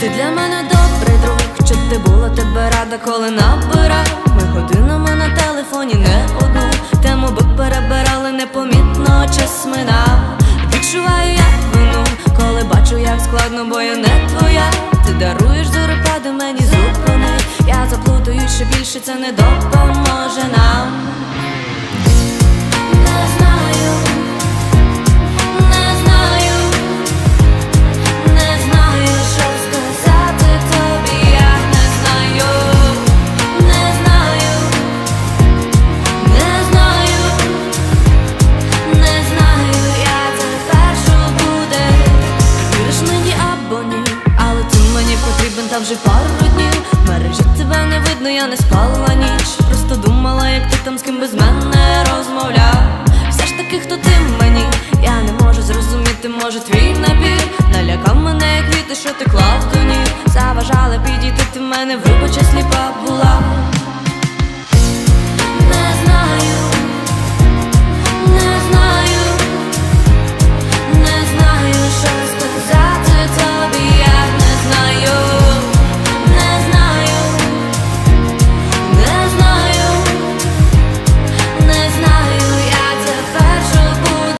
для мене добрий друг, щоб ти була тебе рада, коли набирав Ми годинами на телефоні не одну тему би перебирали непомітно час минав Відчуваю я вину, коли бачу, як складно, бо я не твоя. Ти даруєш зорепади мені зупини. Я заплутаю ще більше, це не допоможе нам. Та вже пару днів. Мережі тебе не видно, я не спала ніч. Просто думала, як ти там з ким без мене розмовляв. Все ж таки, хто ти мені? Я не можу зрозуміти, може твій набір Налякав мене, як віти, що ти клав до ніг Заважала підійти, ти в мене вибача сліпа була